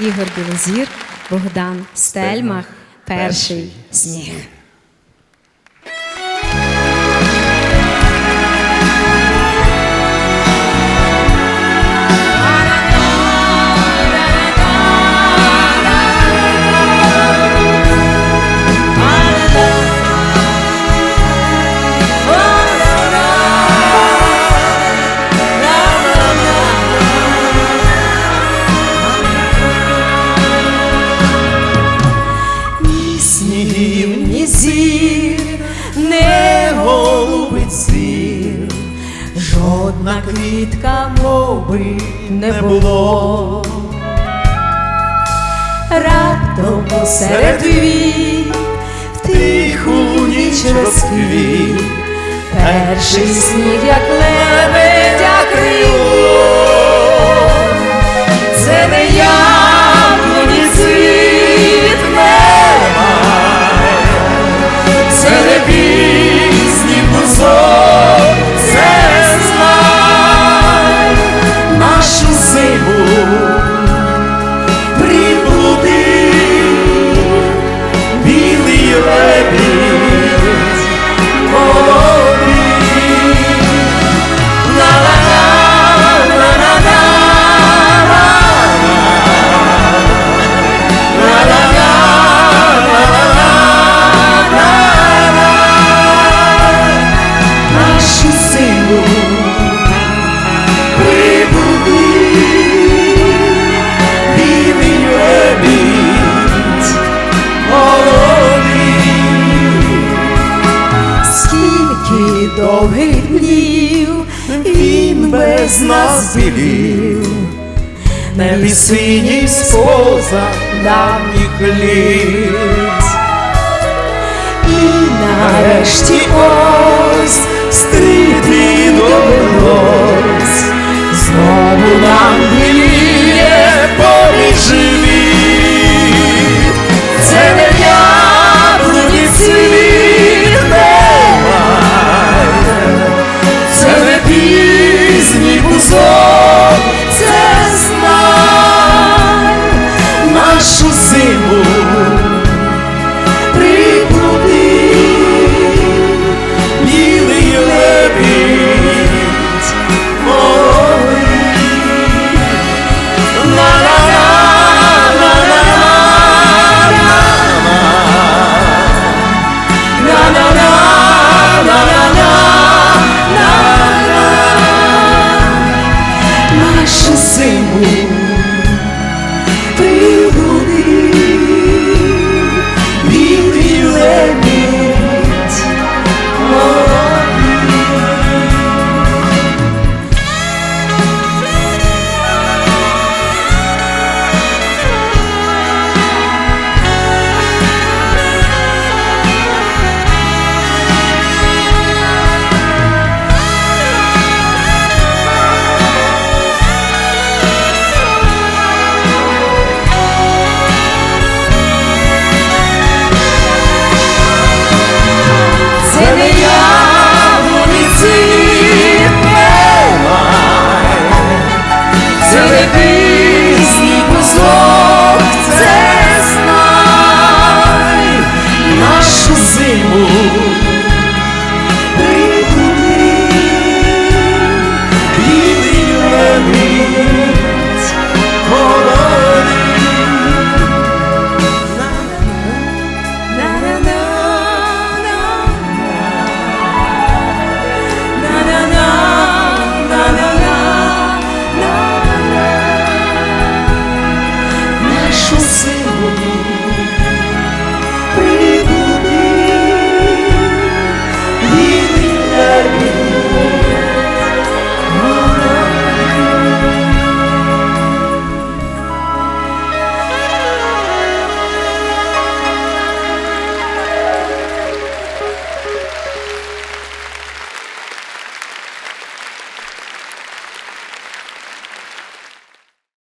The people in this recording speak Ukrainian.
Ігор Білозір, Богдан Стельмах, перший сніг. Жодна квітка мови не було. Раптом посеред вік, в тиху ніч розквіт, перший сніг, як лебедя без нас білів, небі синій споза давніх літ. І нарешті baixos erros.